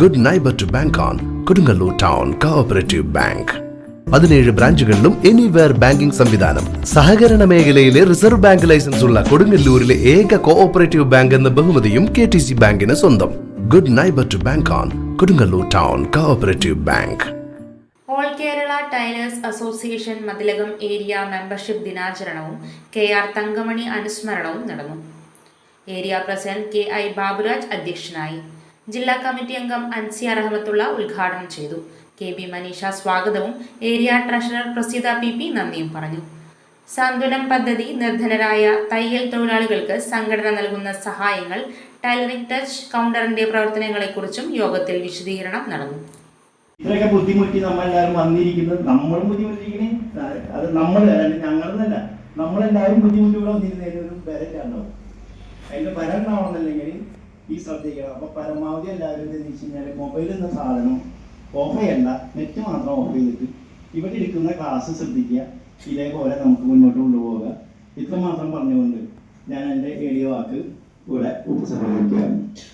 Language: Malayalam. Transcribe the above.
Good neighbour to bank on Kodungallur Town Cooperative Bank പതിനേഴ് ബ്രാഞ്ചുകളിലും എനിവെയർ ബാങ്കിംഗ് സംവിധാനം. സഹകരണ മേഖലയിലെ റിസർവ് ബാങ്ക് ലൈസൻസ് ഉള്ള കൊടുങ്ങല്ലൂരിലെ ഏക കോഓപ്പറേറ്റീവ് ബാങ്ക് എന്ന ബഹുമതിയും കെ ടി സി ബാങ്കിന് സ്വന്തം. Good neighbour to bank on Kodungallur Town Cooperative Bank All Kerala Tailors Association Mathilakam area membership ദിനാചരണവും K R Thankamani അനുസ്മരണവും നടന്നു area president K I Baburaj അധ്യക്ഷനായി ജില്ലാ കമ്മിറ്റി അംഗം അൻസിയ റഹമത്തുള്ള ഉദ്ഘാടനം ചെയ്തു. കെ ബി മനീഷ സ്വാഗതവും area treasurer Praseetha P P നന്ദിയും പറഞ്ഞു. സാന്ത്വനം പദ്ധതി നിർധനരായ തയ്യൽ തൊഴിലാളികൾക്ക് സംഘടന നൽകുന്ന സഹായങ്ങൾ ടൈലറിംഗ് ടച്ച് കൗണ്ടറിന്റെ പ്രവർത്തനങ്ങളെക്കുറിച്ചും യോഗത്തിൽ വിശദീകരണം നടന്നു. ഇത്രയൊക്കെ ബുദ്ധിമുട്ടി നമ്മളെല്ലാവരും വന്നിരിക്കുന്നത് നമ്മളും ബുദ്ധിമുട്ടിക്കണേ അത് നമ്മൾ അല്ലാണ്ട് ഞങ്ങളെന്നല്ല. നമ്മളെല്ലാവരും ബുദ്ധിമുട്ടുകൾ വന്നിരുന്നതിന് ഒരു ബലറ്റുണ്ടാവും അതിന്റെ ബലം ഈ ശ്രദ്ധിക്കണം. അപ്പൊ പരമാവധി എല്ലാവരും എന്താ വെച്ച് കഴിഞ്ഞാൽ മൊബൈൽ എന്ന സാധനം ഓഫ് ചെയ്യണ്ട. നെറ്റ് മാത്രം ഓഫ് ചെയ്തിട്ട് ഇവിടെ ഇരിക്കുന്ന ക്ലാസ് ശ്രദ്ധിക്കുക. ഇതേപോലെ നമുക്ക് മുന്നോട്ട് കൊണ്ടുപോവുക. ഇത്ര മാത്രം പറഞ്ഞുകൊണ്ട് ഞാൻ എന്റെ എളിയ വാക്ക് ഇവിടെ ഉപസംഹരിക്കുകയാണ്